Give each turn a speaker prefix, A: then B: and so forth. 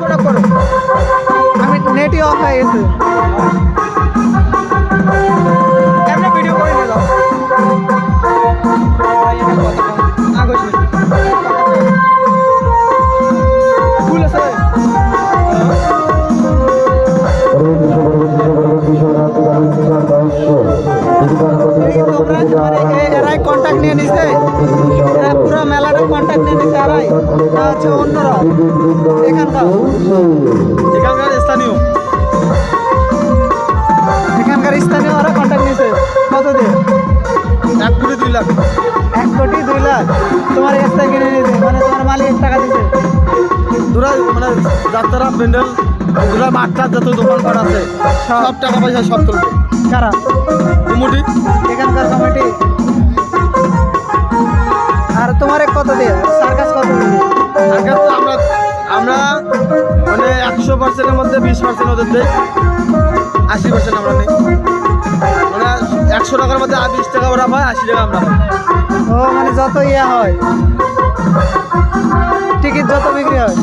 A: Product করো। আমি নেটই of হয়ে গেছে। এরাই কন্ট্যাক্ট নিয়ে নিছে পুরো মেলাটা কন্ট্যাক্ট নিয়ে নিছে এরাই হচ্ছে অন্যরা এখানকার
B: এখানকার স্থানীয়
A: এখানকার স্থানীয় ওরা কন্ট্যাক্ট নিছে কত
B: দুই লাখ
A: এক কোটি দুই লাখ তোমার এক্সট্রা কিনে তোমার মালিক টাকা
B: দুরা মানে যাত্রা যত দোকানপাট আছে
A: সব।
B: সব টাকা পয়সা সব তুলবে
A: কারা
B: মোটামুটি।
A: এখানকার সময়টি আর তোমার কত দিয়ে? সার্কাস কত
B: সার্কাস তো আমরা আমরা মানে একশো পার্সেন্টের মধ্যে বিশ পার্সেন্ট ওদের দেয় আশি পার্সেন্ট আমরা নেই। মানে একশো টাকার মধ্যে আর বিশ টাকা ওরা পায় আশি টাকা আমরা পাই।
A: ও মানে যত ইয়ে হয় টিকিট যত বিক্রি হয়।